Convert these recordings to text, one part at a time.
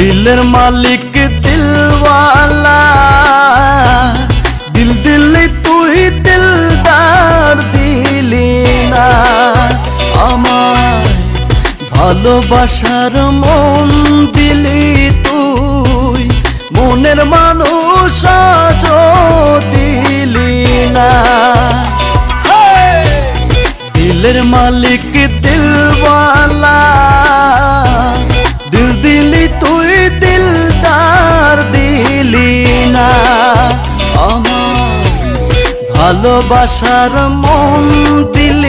দিলের মালিক দিলওয়ালা দিল দিলি তুই দিলদার দিলি না আমার ভালোবাসার মন দিলি তুই মনের মানুষ দিলি না দিলের মালিক দিলওয়ালা ভালোবাসার মন দিলি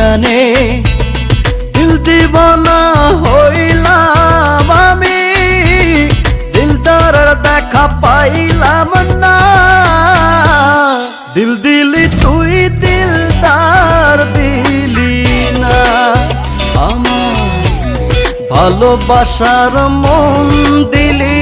জানে দিল দিবানা হইলাম আমি। দিলদার দেখা পাইলাম না। দিল দিলি তুই, দিল দিলদার দিলি না। আমার ভালোবাসার মন দিলি